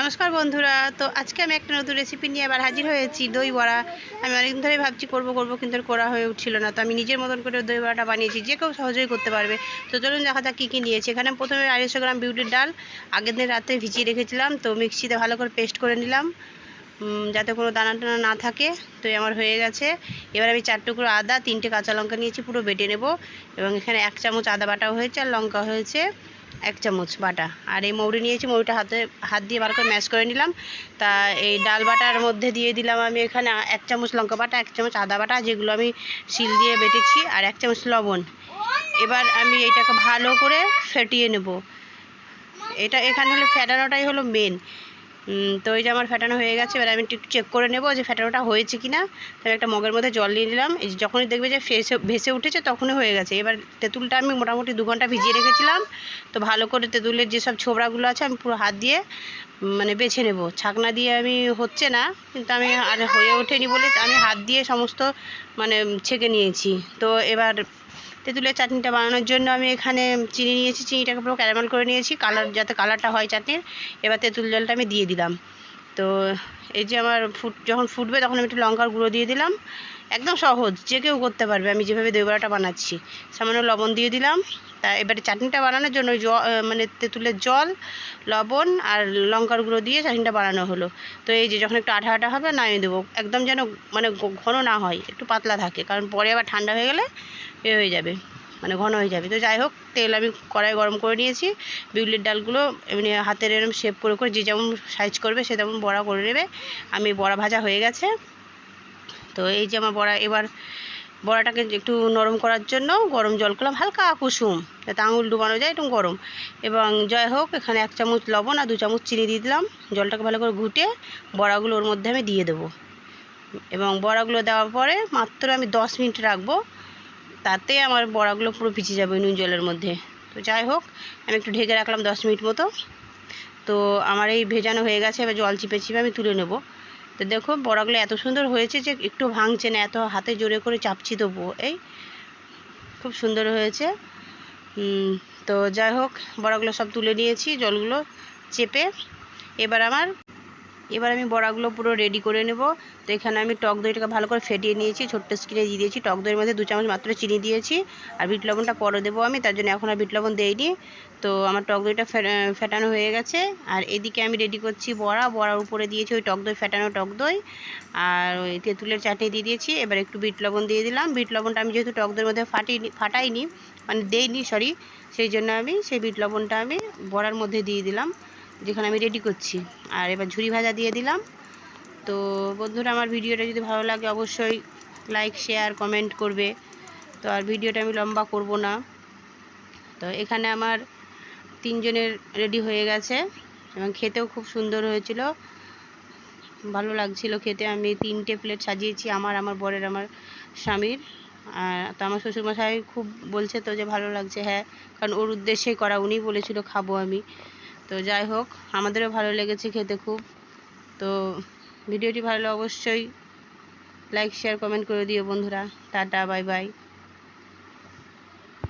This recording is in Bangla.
নমস্কার বন্ধুরা, তো আজকে আমি একটা নতুন রেসিপি নিয়ে আবার হাজির হয়েছি, দই বড়া। আমি অনেকদিন ধরেই ভাবছি করব করব, কিন্তু করা হয়ে উঠছিল না। তো আমি নিজের মতন করে দই বড়াটা বানিয়েছি, যে কেউ সহজেই করতে পারবে। তো চলুন দেখা যাক কী কী নিয়েছি। এখানে প্রথমে আড়াইশো গ্রাম বিউটির ডাল, আগের দিন রাত্রে ভিজিয়ে রেখেছিলাম, তো মিক্সিতে ভালো করে পেস্ট করে নিলাম। যাতে কোনো দানা টানা না থাকে, তো আমার হয়ে গেছে। এবার আমি চার টুকরো আদা, তিনটে কাঁচা লঙ্কা নিয়েছি, পুরো বেটে নেব। এবং এখানে এক চামচ আদা বাটাও হয়েছে, আর লঙ্কা হয়েছে। এক চামচ বাটা। আর এই মৌরি নিয়েছি, মৌরিটা হাতে, হাত দিয়ে বার করে ম্যাশ করে নিলাম। তা এই ডাল বাটার মধ্যে দিয়ে দিলাম আমি এখানে এক চামচ লঙ্কা বাটা, এক চামচ আদা বাটা, যেগুলো আমি শিল দিয়ে বেটেছি, আর এক চামচ লবণ। এবার আমি এটাকে ভালো করে ফেটিয়ে নেব। এটা এখানে হলো ফেটানোটাই হলো মেন তো এই যে আমার ফেটানো হয়ে গেছে, এবার আমি একটু চেক করে নেব যে ফেটানোটা হয়েছে কি না তাহলে একটা মগের মধ্যে জল নিয়ে নিলাম। এই যখনই দেখবে যে ফেসে, ভেসে উঠেছে তখনই হয়ে গেছে। এবার তেঁতুলটা আমি মোটামুটি দু ঘণ্টা ভিজিয়ে রেখেছিলাম। তো ভালো করে তেঁতুলের যেসব ছোবড়াগুলো আছে আমি পুরো হাত দিয়ে মানে বেছে নেব। ছাকনা দিয়ে আমি হচ্ছে না, কিন্তু আমি আর হয়ে ওঠেনি বলে আমি হাত দিয়ে সমস্ত মানে ছেঁকে নিয়েছি। তো এবার তেঁতুলের চাটনিটা বানানোর জন্য আমি এখানে চিনি নিয়েছি, চিনিটাকে পুরো ক্যারামেল করে নিয়েছি। কালার, যাতে কালারটা হয় চাটনির, এবার তেঁতুল জলটা আমি দিয়ে দিলাম। তো এই যে আমার ফুট, যখন ফুটবে তখন আমি একটু লঙ্কার গুঁড়ো দিয়ে দিলাম। একদম সহজ, যে কেউ করতে পারবে। আমি যেভাবে দইবড়াটা বানাচ্ছি, সামান্য লবণ দিয়ে দিলাম। তা এবারে চাটনিটা বানানোর জন্য মানে তেঁতুলের জল, লবণ আর লঙ্কার গুঁড়ো দিয়ে চাটনিটা বানানো হলো। তো এই যে যখন একটু আঠা আঠা হবে, নামিয়ে দেবো। একদম যেন মানে ঘন না হয়, একটু পাতলা থাকে। কারণ পরে আবার ঠান্ডা হয়ে গেলে এ হয়ে যাবে মানে ঘন হয়ে যাবে। তো যাই হোক, তেল আমি কড়াই গরম করে নিয়েছি। বিউলির ডালগুলো এমনি হাতের এরম শেপ করে করে যে যেমন সাইজ করবে, সে তেমন বড়া করে নেবে। আমি বড়া ভাজা হয়ে গেছে। তো এই যে আমার বড়া, এবার বড়াটাকে একটু নরম করার জন্য গরম জল করলাম, হালকা কুসুম, যাতে আঙুল ডুবানো যায় একটু গরম। এবং যাই হোক, এখানে এক চামচ লবণ আর দু চামচ চিনি দিয়ে দিলাম। জলটাকে ভালো করে ঘুটে বড়াগুলো ওর মধ্যে আমি দিয়ে দেবো। এবং বড়াগুলো দেওয়ার পরে মাত্র আমি দশ মিনিট রাখব। তাতে আমার বড়াগুলো পুরো ভিজে যাবে নুন জলের মধ্যে। তো যাই হোক, আমি একটু ঢেকে রাখলাম দশ মিনিট মতো। তো আমার এই ভেজানো হয়ে গেছে, এবার জল চিপে চিপে আমি তুলে নেব। তো দেখো, বড়াগুলো এত সুন্দর হয়েছে যে একটু ভাঙছে না, এত হাতে জোরে করে চাপছি তবুও। এই খুব সুন্দর হয়েছে। তো যাই হোক, বড়াগুলো সব তুলে নিয়েছি, জলগুলো চেপে। এবার আমার এবার আমি বড়াগুলো পুরো রেডি করে নেব। তো এখানে আমি টক দইটাকে ভালো করে ফেটিয়ে নিয়েছি, ছোট্ট স্কিনে দিয়ে দিয়েছি। টক দইয়ের মধ্যে দু চামচ মাত্র চিনি দিয়েছি। আর বিট লবণটা পরে দেবো আমি, তার জন্য এখন আর বিট লবণ দেইনি। তো আমার টক দইটা ফেটানো হয়ে গেছে। আর এদিকে আমি রেডি করছি বড়া। বড়ার উপরে দিয়েছি ওই টক দই, ফেটানো টক দই। আর ওই তেঁতুলের চাটনি দিয়ে দিয়েছি। এবার একটু বিট লবণ দিয়ে দিলাম। বিট লবণটা আমি যেহেতু টক দইয়ের মধ্যে ফাটিনি, ফাটাইনি মানে দেইনি সরি সেই জন্য আমি সেই বিট লবণটা আমি বড়ার মধ্যে দিয়ে দিলাম। যেখানে আমি রেডি করছি। আর এবার ঝুরি ভাজা দিয়ে দিলাম। তো বন্ধুরা, আমার ভিডিওটা যদি ভালো লাগে, অবশ্যই লাইক শেয়ার কমেন্ট করবে। তো আর ভিডিওটা আমি লম্বা করব না। তো এখানে আমার তিনজনের রেডি হয়ে গেছে এবং খেতেও খুব সুন্দর হয়েছিল। ভালো লাগছিল খেতে। আমি তিনটে প্লেট সাজিয়েছি, আমার আমার বরের, আমার স্বামীর। আর তো আমার শ্বশুরমশাই খুব বলছে তো যে ভালো লাগছে হ্যাঁ। কারণ ওর উদ্দেশ্যেই করা, উনিই বলেছিল, খাব আমি। তো যাই হোক, আমাদেরও ভালো লেগেছে খেতে খুব। তো ভিডিওটি ভালো অবশ্যই লাইক শেয়ার কমেন্ট করে দিও বন্ধুরা। Tata bye bye